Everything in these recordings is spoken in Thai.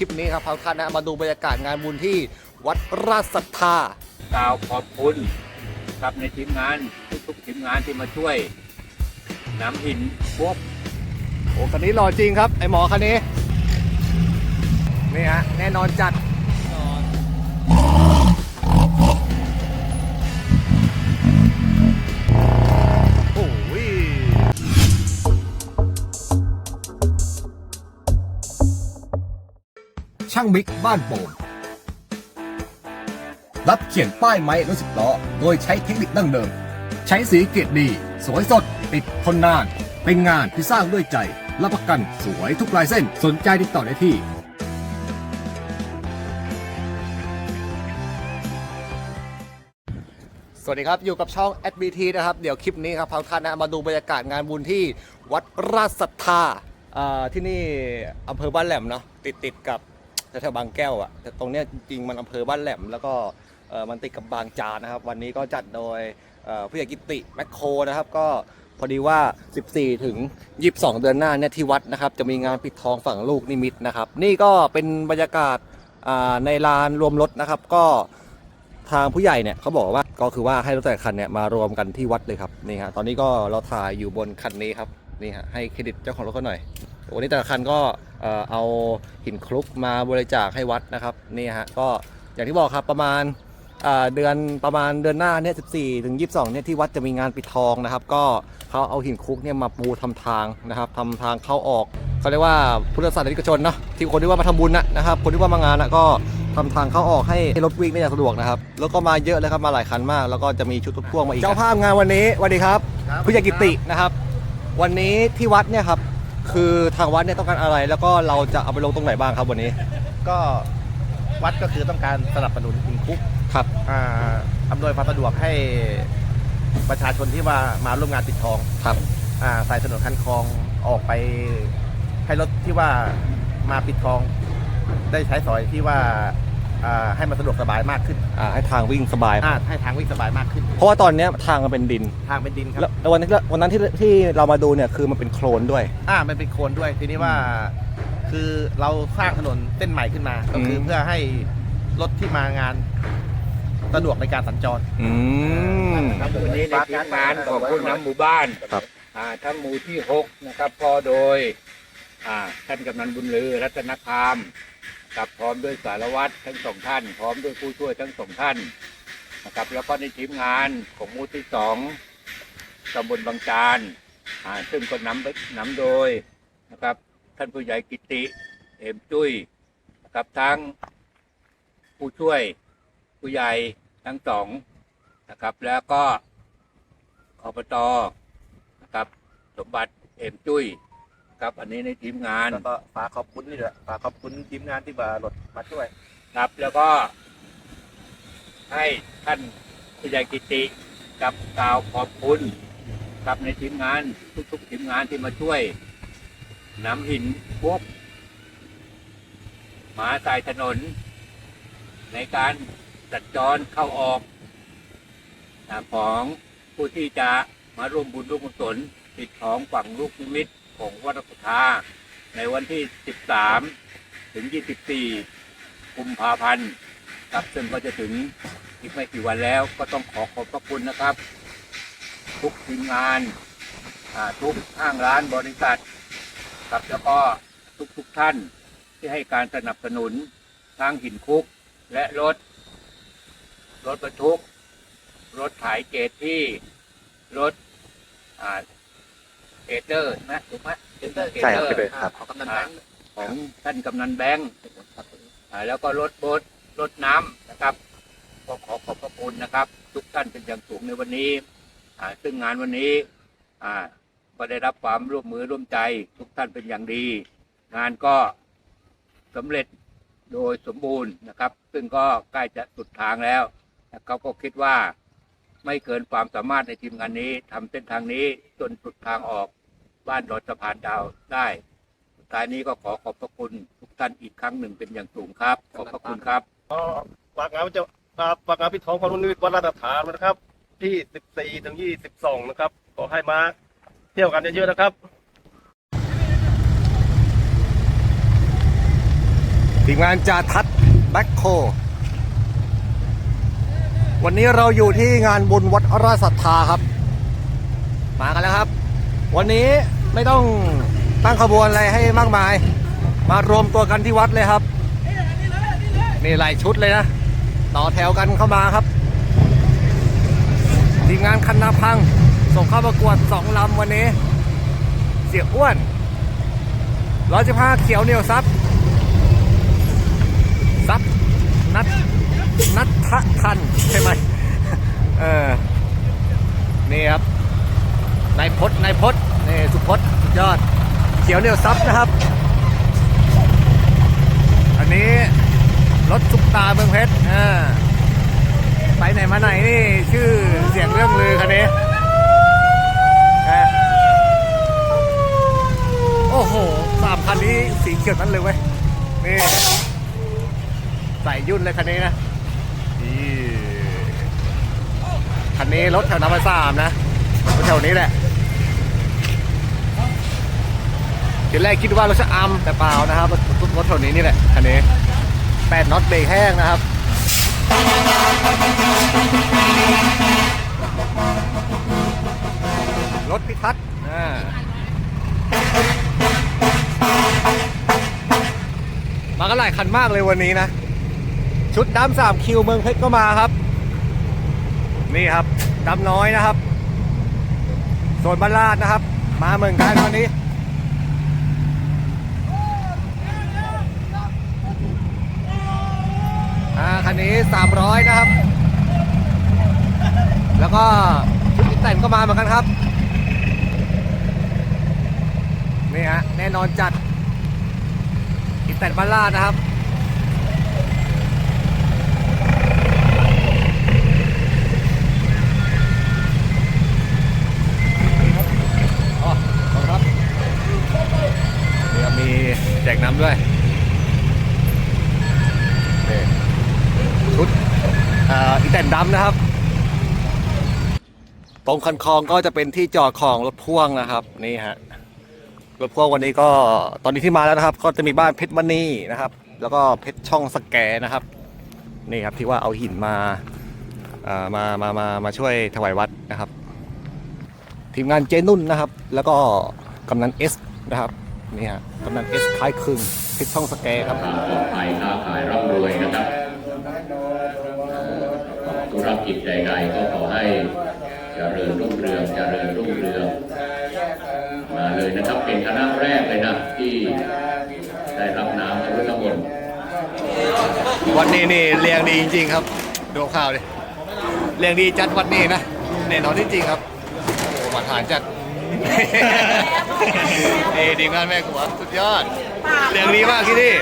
คลิปนี้ครับพาวท่านนะมาดูบรรยากาศงานบุญที่วัดราชศรัทธากล่าวขอบคุณกับในทีมงานทุกๆทีมงานที่มาช่วยนำหินพวกโอ้คันนี้หล่อจริงครับ ไอหมอคันนี้ นี่ฮะแน่นอนจัดโช่างบิ๊กบ้านโป่งรับเขียนป้ายไม้รถสิบล้อ โดยใช้เทคนิคดั้งเดิม ใช้สีเกรดดี สวยสด ติดทนนาน เป็นงานที่สร้างด้วยใจ รับประกันสวยทุกลายเส้นสนใจติดต่อได้ที่สวัสดีครับ อยู่กับช่อง SBT นะครับ เดี๋ยวคลิปนี้ครับพาท่านนะมาดูบรรยากาศงานบุญที่วัดราชศรัทธาที่นี่อำเภอบ้านแหลมเนาะติดติดกับ แถวๆบางแก้วอะแต่ตรงเนี้ยจริงๆมันอำเภอบ้านแหลม แล้วก็เอ่อมันติดกับบางจานนะครับ วันนี้ก็จัดโดยเอ่อผู้ใหญ่กิติแมคโครนะครับ ก็พอดีว่า 14 ถึง 22 เดือนหน้าเนี่ยที่วัดนะครับ จะมีงานปิดทองฝั่งลูกนิมิตนะครับ นี่ก็เป็นบรรยากาศอ่าในลานรวมรถนะครับ ก็ทางผู้ใหญ่เนี่ยเขาบอกว่าก็คือว่าให้รถแต่ละคันเนี่ยมารวมกันที่วัดเลยครับนี่ฮะตอนนี้ก็เราถ่ายอยู่บนคันนี้ครับนี่ฮะให้เครดิตเจ้าของรถเขาหน่อยวันนี้แต่ละคันก็ เอ่อเอาหินคลุกมาบริจาคให้วัดนะครับนี่ฮะก็อย่างที่บอกครับประมาณอ่าเดือนประมาณเดือนหน้าเนี่ย14ถึง22เนี่ยที่วัดจะมีงานปิดทองนะครับ ก็เขาเอาหินคลุกเนี่ยมาปูทำทางนะครับทำทางเข้าออกเขาเรียกว่าพุทธศาสนิกชนเนาะที่คนที่ว่ามาทำบุญนะนะครับ คนที่ว่ามางานนะก็ทำทางเข้าออกให้รถวิ่งได้อย่างสะดวกนะครับแล้วก็มาเยอะเลยครับมาหลายคันมาก แล้วก็จะมีชุดรถพ่วงมาอีกเจ้าภาพงานวันนี้สวัสดีครับผู้ใหญ่กิตินะครับ วันนี้ที่วัดเนี่ยครับ คือทางวัดเนี่ยต้องการอะไร แล้วก็เราจะเอาไปลงตรงไหนบ้างครับวันนี้ก็วัดก็คือต้องการสนับสนุนคุณคุกครับ อ่าอำนวยความสะดวกให้ประชาชนที่ว่ามาร่วมงานปิดทองครับ อ่าสายถนนคันคลองออกไปให้รถที่ว่ามาปิดทอง ได้ใช้สอยที่ว่า อ่าให้มันสะดวกสบายมากขึ้นอ่าให้ทางวิ่งสบาย อ่าให้ทางวิ่งสบายมากขึ้น เพราะว่าตอนเนี้ยทางมันเป็นดิน ทางเป็นดินครับ แล้วแล้ววันนี้วันนั้นที่ที่เรามาดูเนี่ยคือมันเป็นโคลนด้วย อ่ามันเป็นโคลนด้วยทีนี้ว่า คือเราสร้างถนนเส้นใหม่ขึ้นมา ก็คือมเพื่อให้รถที่มางานสะดวกในการสัญจร อืมวันนี้ในทีมงานของผู้นำหมู่บ้านครับ อ่าทั้งหมู่ที่หกนะครับพอโดยอ่าท่านกำนันบุญลือรัตนคาม กับพร้อมด้วยสารวัตรทั้งสองท่าน พร้อมด้วยผู้ช่วยทั้งสองท่านนะครับ แล้วก็ในทีมงานของมู่ที่สองตำบลบางจานอ่าซึ่งก็นำไปนำโดยนะครับ ท่านผู้ใหญ่กิติเอ็มจุ้ยนะครับทั้งผู้ช่วยผู้ใหญ่ทั้งสองนะครับ แล้วก็อบตนะครับ สมบัติเอ็มจุ้ย ครับ อันนี้ในทีมงาน แล้วก็ฝากขอบคุณนี่แหละฝากขอบคุณทีมงานที่มารถมาช่วย ครับแล้วก็ ให้ท่านผู้ใหญ่กิติกับกล่าวขอบคุณกับในทีมงานทุกๆทีมงานที่มาช่วยนำหินพวกมาใส่ถนน ในการจัดจรเข้าออกอ่าของผู้ที่จะมาร่วมบุญร่วมกุศลปิดทองฝั่งลูกนิมิต ของวัดรัชธาในวันที่ 13 ถึง 24 กุมภาพันธ์ครับซึ่งก็จะถึงอีกไม่กี่วันแล้วก็ต้องขอขอบพระคุณนะครับ ทุกทีมงานทุกห้างร้านบริษัทครับแล้วก็ทุกทุกท่านที่ให้การสนับสนุนทางหินคุกและรถ รถบรรทุก รถถ่ายเกตที่รถอ่า เอเตอร์นะถูกไหมเอเตอร์ใช่ครับเอเตอร์ครับ ขอกำนันแบงค์ของท่านกำนันแบงค์อ่าแล้วก็รถโบ๊ทรถน้ำนะครับก็ขอขอบพระคุณนะครับ ทุกท่านเป็นอย่างสูงในวันนี้อ่าซึ่งงานวันนี้อ่าก็ได้รับความร่วมมือร่วมใจ ทุกท่านเป็นอย่างดี งานก็สำเร็จโดยสมบูรณ์นะครับ ซึ่งก็ใกล้จะสุดทางแล้วและเขาก็คิดว่าไม่เกินความสามารถในทีมงานนี้ทำเส้นทางนี้จนสุดทางออก บ้านดอนสะพานดาวได้สุดท้ายนี้ก็ขอขอบพระคุณทุกท่านอีกครั้งหนึ่งเป็นอย่างสูงครับ ขอบพระคุณครับก็ฝากงานจะฝากงานพิธีทองพระรุ่นนิมิตวัดราชฐานนะครับ ที่ 14 ถึง 22 นะครับ ขอให้มาเที่ยวกันเยอะๆนะครับทีมงานจาทัศน์แบ็คโค วันนี้เราอยู่ที่งานบุญวัดราชศรัทธาครับ มากันแล้วครับ วันนี้ ไม่ต้องตั้งขบวนอะไรให้มากมาย มารวมตัวกันที่วัดเลยครับนี่หลายชุดเลยนะ ต่อแถวกันเข้ามาครับทีมงานคันนาพัง ส่งเข้าประกวดสองลำวันนี้ เสียอ้วนร้อยสิบห้าเขียวเหนียวซับซับนัดนัดทะทันใช่ไหมเออนี่ครับนายพจน์นายพจ น์นี่สุพจน์สุดยอด เขียวเนียวซับนะครับ อันนี้รถซุปตาเมืองเพชรอ่าไปไหนมาไหนนี่ชื่อเสียงเรื่องลือคันนี้โอ้โหสามคันนี้สีเขียวนั้นเลยเว้ยนี่ใส่ยุ่นเลยคันนี้นะนี่คันนี้รถแถวน้ำมันสามนะรถแถวนี้แหละ ทีแรกคิดว่ารถจะอัมแต่เปล่านะครับรถรถแถวนี้นี่แหละคันนี้แปดน็อตเบรกแห้งนะครับรถพิทัศน์อ่ามากันหลายคันมากเลยวันนี้นะ ชุดดำสามคิวเมืองเพชรก็มาครับ นี่ครับดำน้อยนะครับ โซนบ้านลาดนะครับ มาเมือนกันวันนี้ อ่า คันนี้ 300 นะครับ แล้วก็ชุดอินแต่นก็มาเหมือนกันครับ นี่ฮะแน่นอนจัดอินแต่นบ้านลาดนะครับอ๋อขอบคุณครับเดี๋ยวมีแจกน้ำด้วยนี่ชุดเอ่ออีแตนดำนะครับ ตรงคันคลองก็จะเป็นที่จอดของรถพ่วงนะครับนี่ฮะรถพ่วงวันนี้ก็ตอนนี้ที่มาแล้วนะครับ ก็จะมีบ้านเพชรมณีนะครับ แล้วก็เพชรช่องสแกนะครับนี่ครับที่ว่าเอาหินมาอ่ามามามามาช่วยถวายวัดนะครับ ทีมงานเจนุ่นนะครับ แล้วก็กำนันเอสนะครับนี่ฮะกำนันเอสคล้ายคลึงทิศช่องสแกครับความปลอดภัยค้าขายร่ำรวยนะครับ ธุรกิจใดๆก็ขอให้เจริญรุ่งเรืองเจริญรุ่งเรืองมาเลยนะครับเป็นคณะแรกเลยนะที่ได้รับน้ำพระพุทธมนต์วันนี้นี่เรียงดีจริง ๆ ครับ ดูข่าวดิเรียงดีจัดวันนี้นะแน่นอนจริงๆครับโอ้มาทานจัดเอดีมากแม่กูวะสุดยอดเรียงดีมากที่นี่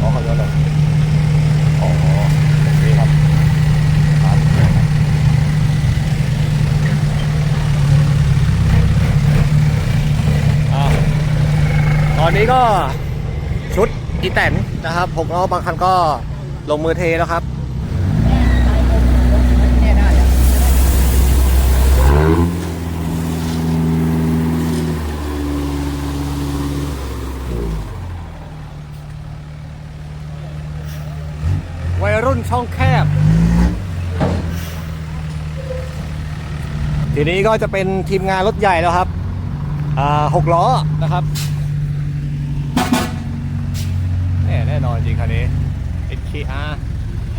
อ๋อขอโทษเลยอ๋อโอเคครับครับอ่า ตอนนี้ก็ชุดอีแตนนะครับผมก็บางคันก็ลงมือเทแล้วครับวัยรุ่นช่องแคบ ทีนี้ก็จะเป็นทีมงานรถใหญ่แล้วครับหกล้อนะครับ แน่แน่นอนจริงคันนี้ HKR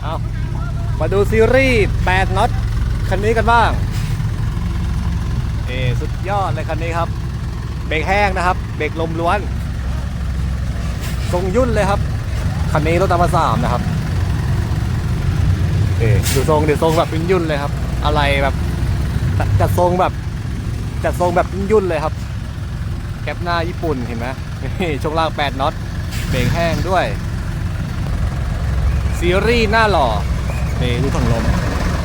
เอามาดูซีรีส์ 8น็อตคันนี้กันบ้างเอสุดยอดเลยคันนี้ครับ เบรกแห้งนะครับ เบรกลมล้วน ทรงยุ่นเลยครับ คันนี้รถตามาสามนะครับ เอดูทรงเดี๋ยวทรงแบบเป็นยุ่นเลยครับ อะไรแบบจัดจัดทรงแบบจัดทรงแบบยุ่นเลยครับ แคปหน้าญี่ปุ่นเห็นไหมนี่ช่วงล่าง 8น็อต เบรกแห้งด้วย ซีรีส์หน้าหล่อนี่ดูถังลม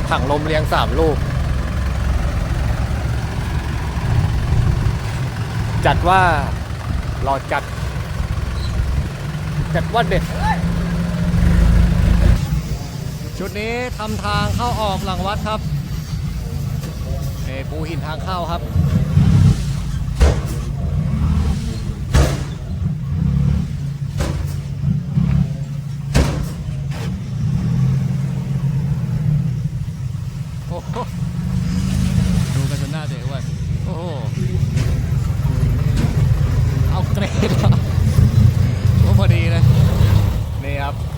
ถังลมเรียงสามลูก จัดว่าหล่อจัด จัดว่าเด็ด ชุดนี้ทำทางเข้าออกหลังวัดครับเอปูหินทางเข้าครับ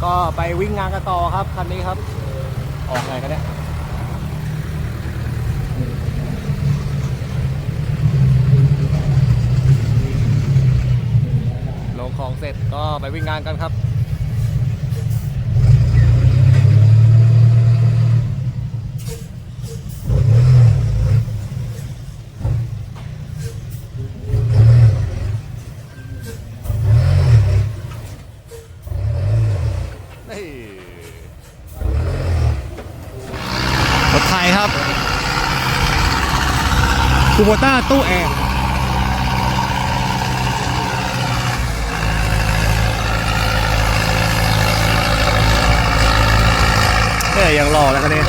ก็ไปวิ่งงานกันต่อครับคันนี้ครับ ออกไงกันเนี่ยลงของเสร็จก็ไปวิ่งงานกันครับ รถไทยครับคูโบต้าตู้แอร์เนี่ยยังรอแล้วคันนี้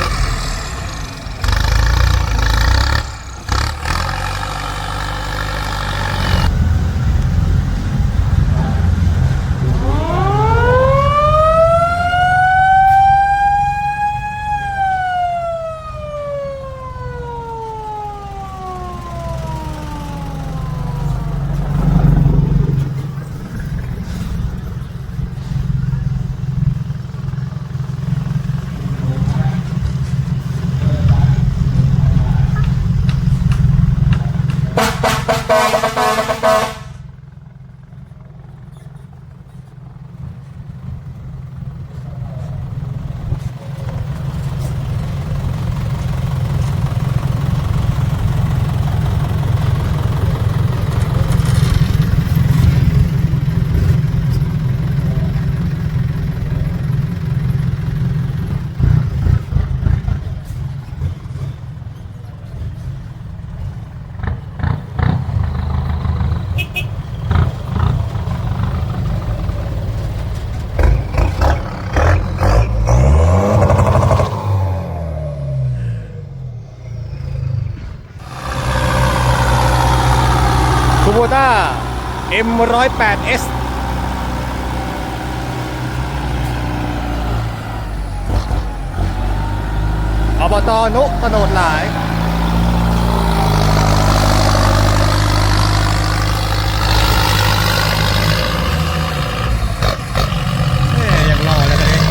คูโบต้า M108S อบตนุกโนดหลาย เอ้ยยังรอเลยคันนี้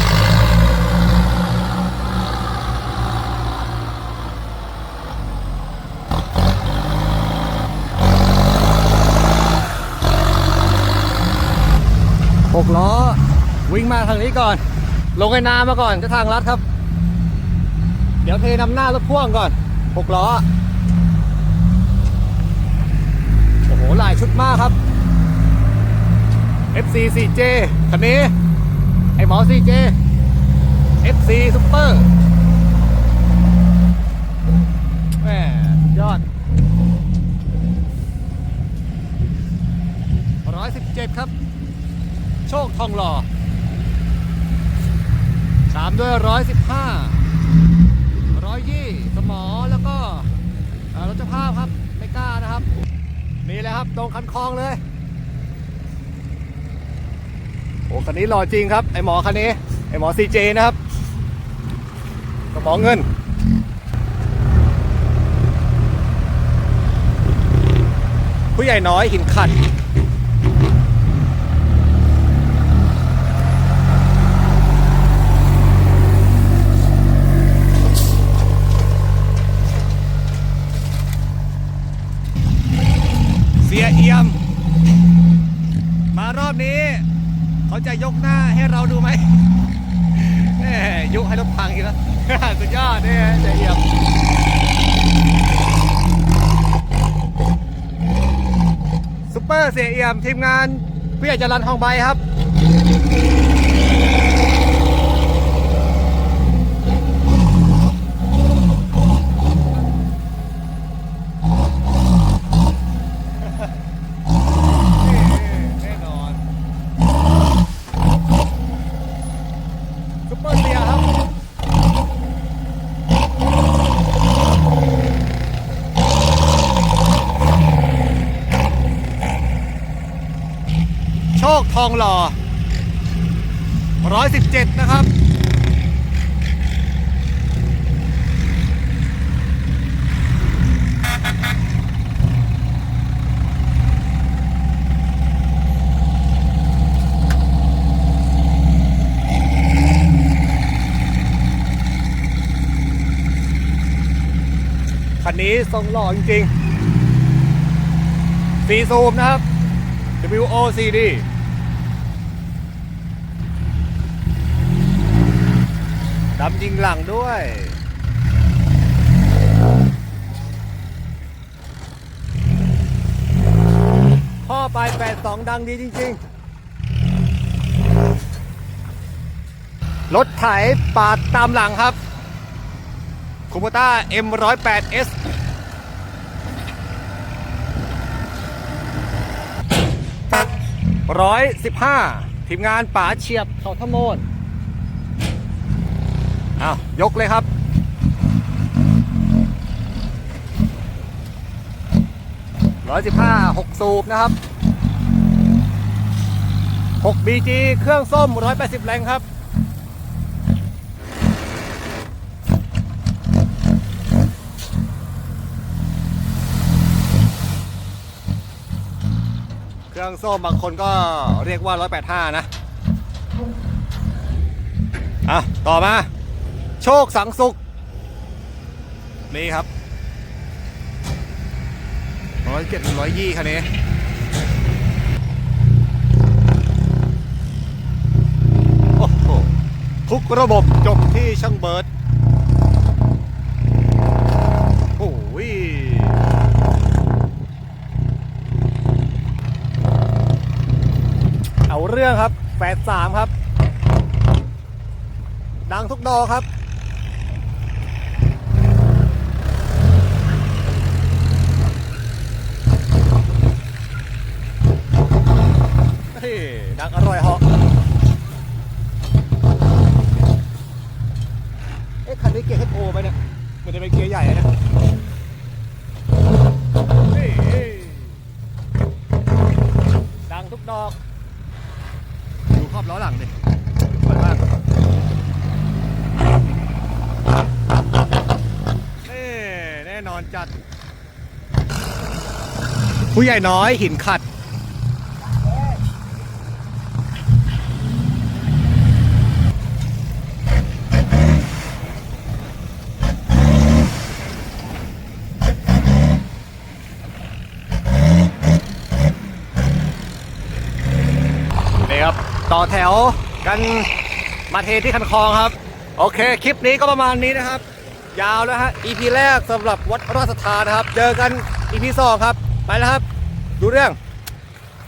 หกล้อ วิ่งมาทางนี้ก่อน ลงไอ้นามาก่อนจะทางลัดครับ เดี๋ยวเทนำหน้ารถพ่วงก่อนหกล้อโอ้โหหลายชุดมากครับ FC 4J คันนี้ ไอหมอ 4J FC Super แหม่ยอด 117 ครับ โชคทองหล่อ ตามด้วยร้อยสิบห้าร้อยยี่สมอแล้วก็รถเจ้าภาพครับ ไม่กล้านะครับ นี่แหละครับตรงคันคลองเลยโอ้คันนี้หล่อจริงครับ ไอหมอคันนี้ ไอหมอซีเจนะครับสมอเงินผู้ใหญ่น้อยหินขัด เสียเอี่ยม มาร อบนี้ เขาจะยกหน้าให้เราดูไหมแหมยุให้รถพังอีกแล้วสุดยอดเนี่ยเสียเอี่ยมซุปเปอร์เสียเอี่ยมทีมงานเพื่อจะรันทองใบครับ แน่นอน ซุปเปอร์เซียครับโชคทองหล่อ117 นะครับันนี้ทรงหล่อจริงๆสีซูมนะครับ WOCD ดำยิงหลังด้วย พ่อไปแปดสองดังดีจริง ๆ รถไถปาดตามหลังครับคูโบต้า M108 S 115 ทีมงานป๋าเฉียบเขาทะโมนอ้าวยกเลยครับร้อยสิบห้าหกสูบนะครับหกบีจีเครื่องส้มร้อยแปดสิบแรงครับ เครื่องส้มบางคนก็เรียกว่า 185 นะ อะ ต่อมา โชคสังสุข นี่ครับร้อยเจ็ดร้อยยี่คันนี้โอ้โหทุกระบบจบที่ช่างเบิร์ดโอ้ย เรื่องครับแปดสามครับ ดังทุกดอครับเฮ้ยดังอร่อยเหาะเอ๊ะคันนี้เกียร์ HO ไปเนี่ย มันจะเป็นเกียร์ใหญ่นะเฮ้ยเฮ้ยดังทุกดอก ดูครอบล้อหลังดิสวยมากนี่แน่น อนจัด ผู้ใหญ่น้อยหินขัด นี่ครับ ต่อแถวกันมาเทที่คันคลองครับ โอเค คลิปนี้ก็ประมาณนี้นะครับ ยาวแล้วฮะ EP แรกสำหรับวัดราชธานะครับ เจอกัน EP 2ครับ ไปแล้วครับ ดูเรื่อง